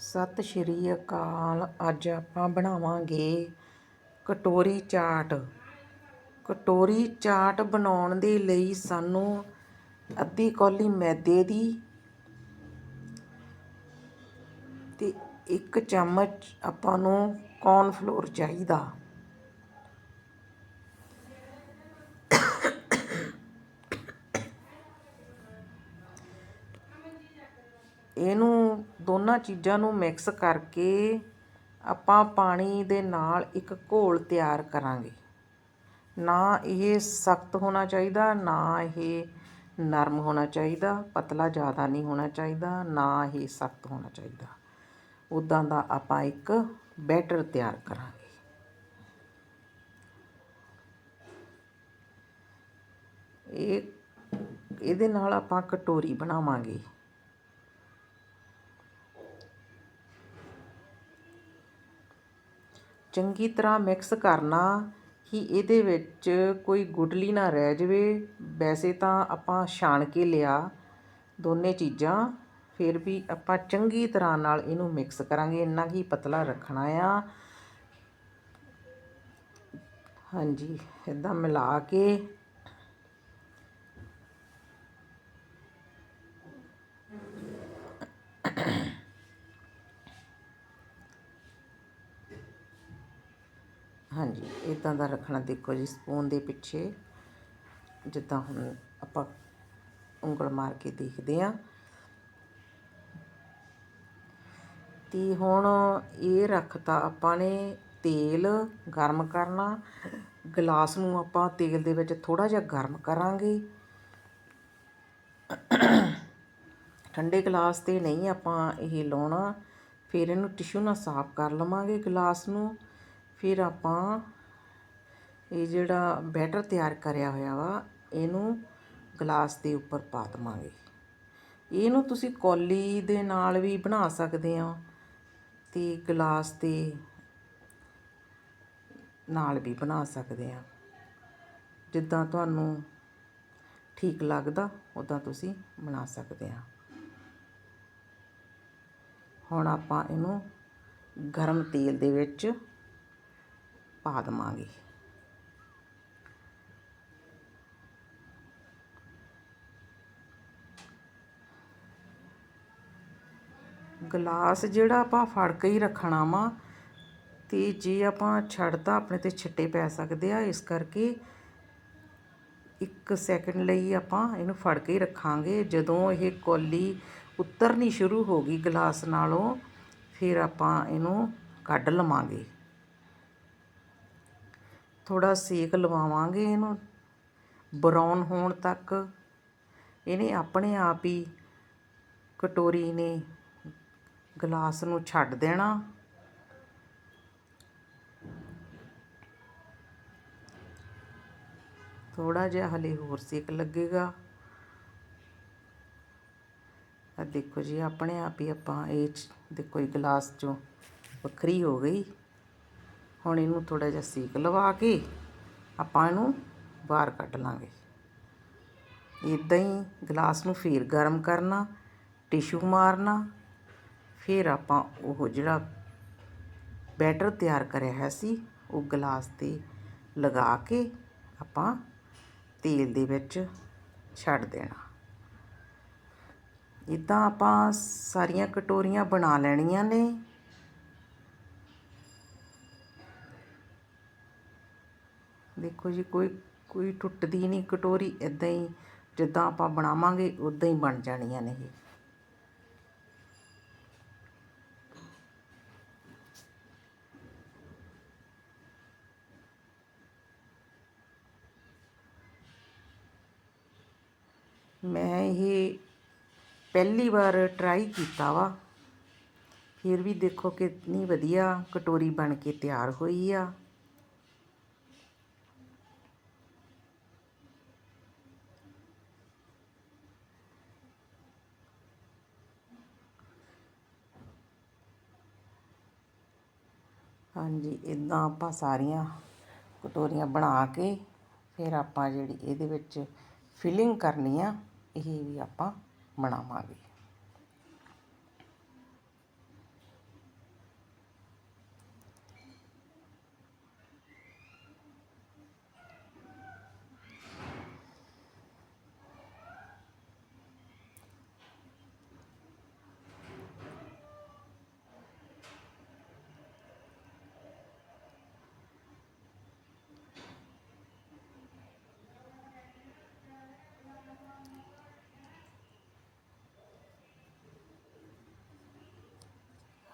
ਸਤਿ ਸ਼੍ਰੀ ਅਕਾਲ। ਅੱਜ ਆਪਾਂ ਬਣਾਵਾਂਗੇ ਕਟੋਰੀ ਚਾਟ। ਕਟੋਰੀ ਚਾਟ ਬਣਾਉਣ ਦੇ ਲਈ ਸਾਨੂੰ ਅੱਧੀ ਕੌਲੀ ਮੈਦੇ ਦੀ ਤੇ ਇੱਕ ਚਮਚ ਆਪਾਂ ਨੂੰ ਕੌਰਨਫਲੋਰ ਚਾਹੀਦਾ। ਇਹਨੂੰ ਦੋਨਾਂ ਚੀਜ਼ਾਂ ਨੂੰ ਮਿਕਸ ਕਰਕੇ ਆਪਾਂ ਪਾਣੀ ਦੇ ਨਾਲ ਇੱਕ ਘੋਲ ਤਿਆਰ ਕਰਾਂਗੇ। ਨਾ ਇਹ ਸਖਤ ਹੋਣਾ ਚਾਹੀਦਾ, ਨਾ ਇਹ ਨਰਮ ਹੋਣਾ ਚਾਹੀਦਾ, ਪਤਲਾ ਜ਼ਿਆਦਾ ਨਹੀਂ ਹੋਣਾ ਚਾਹੀਦਾ, ਨਾ ਇਹ ਸਖਤ ਹੋਣਾ ਚਾਹੀਦਾ। ਉਦਾਂ ਦਾ ਆਪਾਂ ਇੱਕ ਬੈਟਰ ਤਿਆਰ ਕਰਾਂਗੇ। ਇਹ, ਇਹਦੇ ਨਾਲ ਆਪਾਂ ਕਟੋਰੀ ਬਣਾਵਾਂਗੇ। ਚੰਗੀ ਤਰ੍ਹਾਂ ਮਿਕਸ ਕਰਨਾ ਕਿ ਇਹਦੇ ਵਿੱਚ ਕੋਈ ਗੁਟਲੀ ਨਾ ਰਹਿ ਜਾਵੇ। ਵੈਸੇ ਤਾਂ ਆਪਾਂ ਛਾਣ ਕੇ ਲਿਆ ਦੋਨੇ ਚੀਜ਼ਾਂ, ਫਿਰ ਵੀ ਆਪਾਂ ਚੰਗੀ ਤਰ੍ਹਾਂ ਨਾਲ ਇਹਨੂੰ ਮਿਕਸ ਕਰਾਂਗੇ। ਇੰਨਾ ਹੀ ਪਤਲਾ ਰੱਖਣਾ ਆ। ਹਾਂਜੀ, ਇਦਾਂ ਮਿਲਾ ਕੇ ਹਾਂਜੀ ਇਦਾਂ ਦਾ ਰੱਖਣਾ ਦੇਖੋ ਜੀ ਸਪੂਨ ਦੇ ਪਿੱਛੇ ਜਿੱਦਾਂ ਹੁਣ ਆਪਾਂ ਉਂਗਲ ਮਾਰ ਕੇ ਦੇਖਦੇ ਆ ਤੇ ਹੁਣ ਇਹ ਰੱਖਤਾ ਆਪਾਂ ਨੇ ਤੇਲ ਗਰਮ ਕਰਨਾ। ਗਲਾਸ ਨੂੰ ਆਪਾਂ ਤੇਲ ਦੇ ਵਿੱਚ ਥੋੜਾ ਜਿਹਾ ਗਰਮ ਕਰਾਂਗੇ। ਠੰਡੇ ਗਲਾਸ ਤੇ ਨਹੀਂ ਆਪਾਂ ਇਹ ਲਾਉਣਾ, ਫਿਰ ਇਹਨੂੰ ਟਿਸ਼ੂ ਨਾਲ ਸਾਫ਼ ਕਰ ਲਵਾਂਗੇ ਗਲਾਸ ਨੂੰ। ਫਿਰ ਆਪਾਂ ਇਹ ਜਿਹੜਾ ਬੈਟਰ ਤਿਆਰ ਕਰਿਆ ਹੋਇਆ ਵਾ, ਇਹਨੂੰ ਗਲਾਸ ਦੇ ਉੱਪਰ ਪਾ ਦਵਾਂਗੇ। ਇਹਨੂੰ ਤੁਸੀਂ ਕੌਲੀ ਦੇ ਨਾਲ ਵੀ ਬਣਾ ਸਕਦੇ ਆ ਤੇ ਗਲਾਸ ਦੇ ਨਾਲ ਵੀ ਬਣਾ ਸਕਦੇ ਆ। ਜਿੱਦਾਂ ਤੁਹਾਨੂੰ ਠੀਕ ਲੱਗਦਾ ਉਦਾਂ ਤੁਸੀਂ ਬਣਾ ਸਕਦੇ ਆ। ਹੁਣ ਆਪਾਂ ਇਹਨੂੰ ਗਰਮ ਤੇਲ ਦੇ ਵਿੱਚ ਪਾ ਦਵਾਂਗੇ। ਗਲਾਸ ਜਿਹੜਾ ਆਪਾਂ ਫੜ ਕੇ ਹੀ ਰੱਖਣਾ ਵਾ, ਤੇ ਜੇ ਆਪਾਂ ਛੱਡਦਾ ਆਪਣੇ ਤੇ ਛਿੱਟੇ ਪੈ ਸਕਦੇ ਆ, ਇਸ ਕਰਕੇ ਇੱਕ ਸੈਕਿੰਡ ਲਈ ਆਪਾਂ ਇਹਨੂੰ ਫੜ ਕੇ ਹੀ ਰੱਖਾਂਗੇ। ਜਦੋਂ ਇਹ ਕੋਲੀ ਉਤਰਨੀ ਸ਼ੁਰੂ ਹੋ ਗਈ ਗਲਾਸ ਨਾਲੋਂ, ਫਿਰ ਆਪਾਂ ਇਹਨੂੰ ਕੱਢ ਲਵਾਂਗੇ। ਥੋੜਾ ਸੇਕ ਲਵਾਵਾਂਗੇ ਇਹਨੂੰ, ਬਰਾਉਨ ਹੋਣ ਤੱਕ। ਇਹਨੇ ਆਪਣੇ ਆਪ ਹੀ ਕਟੋਰੀ ਨੇ ਗਲਾਸ ਨੂੰ ਛੱਡ ਦੇਣਾ। ਥੋੜਾ ਜਿਹਾ ਹਲੇ ਹੋਰ ਸੇਕ ਲੱਗੇਗਾ। ਆ ਦੇਖੋ ਜੀ, ਆਪਣੇ ਆਪ ਹੀ ਆਪਾਂ ਇਹ ਦੇਖੋ ਇਹ ਗਲਾਸ ਚੋਂ ਵੱਖਰੀ ਹੋ ਗਈ। ਹੁਣ ਇਹਨੂੰ ਥੋੜਾ ਜਿਹਾ ਸੀਕ ਲਵਾ ਕੇ ਆਪਾਂ ਇਹਨੂੰ ਬਾਹਰ ਕੱਢ ਲਾਂਗੇ। ਇਦਾਂ ਹੀ ਗਲਾਸ ਨੂੰ ਫੇਰ ਗਰਮ ਕਰਨਾ, ਟਿਸ਼ੂ ਮਾਰਨਾ, ਫਿਰ ਆਪਾਂ ਉਹ ਜਿਹੜਾ ਬੈਟਰ ਤਿਆਰ ਕਰਿਆ ਹੈ ਸੀ, ਉਹ ਗਲਾਸ ਤੇ ਲਗਾ ਕੇ ਆਪਾਂ ਤੇਲ ਦੇ ਵਿੱਚ ਛੱਡ ਦੇਣਾ। ਇਦਾਂ ਆਪਾਂ ਸਾਰੀਆਂ ਕਟੋਰੀਆਂ ਬਣਾ ਲੈਣੀਆਂ ਨੇ। ਦੇਖੋ ਜੀ, ਕੋਈ ਕੋਈ ਟੁੱਟਦੀ ਨਹੀਂ, ਕਟੋਰੀ ਇਦਾਂ ਹੀ, ਜਿੱਦਾਂ ਆਪਾਂ ਬਣਾਵਾਂਗੇ ਉਦਾਂ ਹੀ ਬਣ ਜਾਣੀਆਂ ਨੇ ਇਹ। ਮੈਂ ਇਹ ਪਹਿਲੀ ਵਾਰ ਟਰਾਈ ਕੀਤਾ ਵਾ। ਫਿਰ ਵੀ ਦੇਖੋ ਕਿੰਨੀ ਵਧੀਆ ਕਟੋਰੀ ਬਣ ਕੇ ਤਿਆਰ ਹੋਈ ਆ। ਹਾਂਜੀ ਇੱਦਾਂ ਆਪਾਂ ਸਾਰੀਆਂ ਕਟੋਰੀਆਂ ਬਣਾ ਕੇ ਫਿਰ ਆਪਾਂ ਜਿਹੜੀ ਇਹਦੇ ਵਿੱਚ ਫਿਲਿੰਗ ਕਰਨੀ ਆ, ਇਹ ਵੀ ਆਪਾਂ ਬਣਾਵਾਂਗੇ।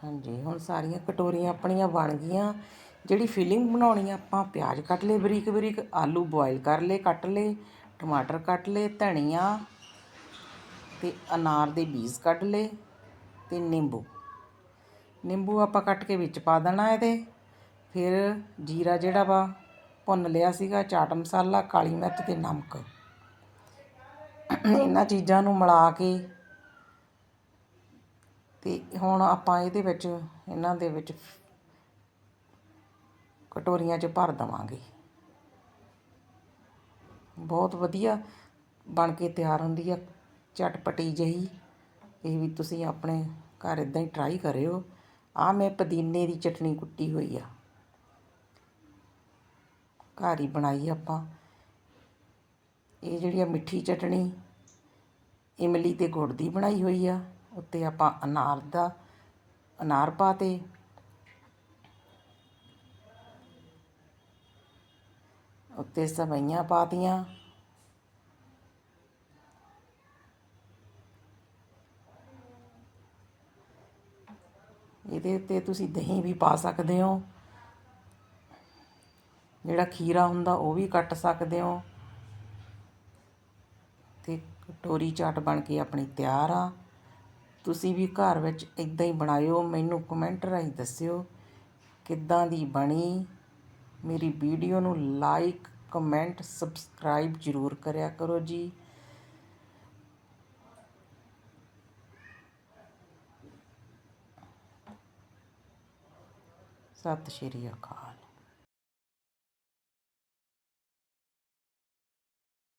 ਹਾਂਜੀ, ਹੁਣ ਸਾਰੀਆਂ ਕਟੋਰੀਆਂ ਆਪਣੀਆਂ ਬਣ ਗਈਆਂ। ਜਿਹੜੀ ਫਿਲਿੰਗ ਬਣਾਉਣੀ ਆ ਆਪਾਂ, ਪਿਆਜ਼ ਕੱਟ ਲਏ ਬਰੀਕ ਬਰੀਕ, ਆਲੂ ਬੋਇਲ ਕਰ ਲਏ, ਕੱਟ ਲਏ, ਟਮਾਟਰ ਕੱਟ ਲਏ, ਧਨੀਆ ਤੇ ਅਨਾਰ ਦੇ ਬੀਜ ਕੱਢ ਲਏ ਤੇ ਨਿੰਬੂ। ਨਿੰਬੂ ਆਪਾਂ ਕੱਟ ਕੇ ਵਿੱਚ ਪਾ ਦੇਣਾ ਇਹਦੇ। ਫਿਰ ਜੀਰਾ ਜਿਹੜਾ ਵਾ, ਭੁੰਨ ਲਿਆ ਸੀਗਾ, ਚਾਟ ਮਸਾਲਾ, ਕਾਲੀ ਮਿਰਚ ਤੇ ਨਮਕ। ਇਹਨਾਂ ਚੀਜ਼ਾਂ ਨੂੰ ਮਿਲਾ ਕੇ ਅਤੇ ਹੁਣ ਆਪਾਂ ਇਹਦੇ ਵਿੱਚ, ਇਹਨਾਂ ਦੇ ਵਿੱਚ ਕਟੋਰੀਆਂ 'ਚ ਭਰ ਦੇਵਾਂਗੇ। ਬਹੁਤ ਵਧੀਆ ਬਣ ਕੇ ਤਿਆਰ ਹੁੰਦੀ ਆ, ਚਟਪਟੀ ਜਿਹੀ। ਇਹ ਵੀ ਤੁਸੀਂ ਆਪਣੇ ਘਰ ਇਦਾਂ ਹੀ ਟਰਾਈ ਕਰਿਓ। ਆ ਮੈਂ ਪੁਦੀਨੇ ਦੀ ਚਟਨੀ ਕੁੱਟੀ ਹੋਈ ਆ। ਘਰ ਹੀ ਬਣਾਈ ਆਪਾਂ। ਇਹ ਜਿਹੜੀ ਆ ਮਿੱਠੀ ਚਟਣੀ ਇਮਲੀ ਤੇ ਗੁੜ ਦੀ ਬਣਾਈ ਹੋਈ ਆ। ਉੱਤੇ ਆਪਾਂ ਅਨਾਰ ਦਾ, ਅਨਾਰ ਪਾਤੇ ਉੱਤੇ ਸਵਈਆਂ ਪਾਤੀਆਂ ਇਹਦੇ ਉੱਤੇ ਤੁਸੀਂ ਦਹੀਂ ਵੀ ਪਾ ਸਕਦੇ ਹੋ। ਜਿਹੜਾ ਖੀਰਾ ਹੁੰਦਾ ਉਹ ਵੀ ਕੱਟ ਸਕਦੇ ਹੋ। ਤੇ ਕਟੋਰੀ ਚਾਟ ਬਣ ਕੇ ਆਪਣੀ ਤਿਆਰ ਆ। ਤੁਸੀਂ ਵੀ ਘਰ ਵਿੱਚ ਇੱਦਾਂ ਹੀ ਬਣਾਇਓ, ਮੈਨੂੰ ਕਮੈਂਟ ਰਾਹੀਂ ਦੱਸਿਓ ਕਿੱਦਾਂ ਦੀ ਬਣੀ। ਮੇਰੀ ਵੀਡੀਓ ਨੂੰ ਲਾਈਕ ਕਮੈਂਟ ਸਬਸਕ੍ਰਾਈਬ ਜ਼ਰੂਰ ਕਰਿਆ ਕਰੋ ਜੀ। ਸਤਿ ਸ਼੍ਰੀ ਅਕਾਲ।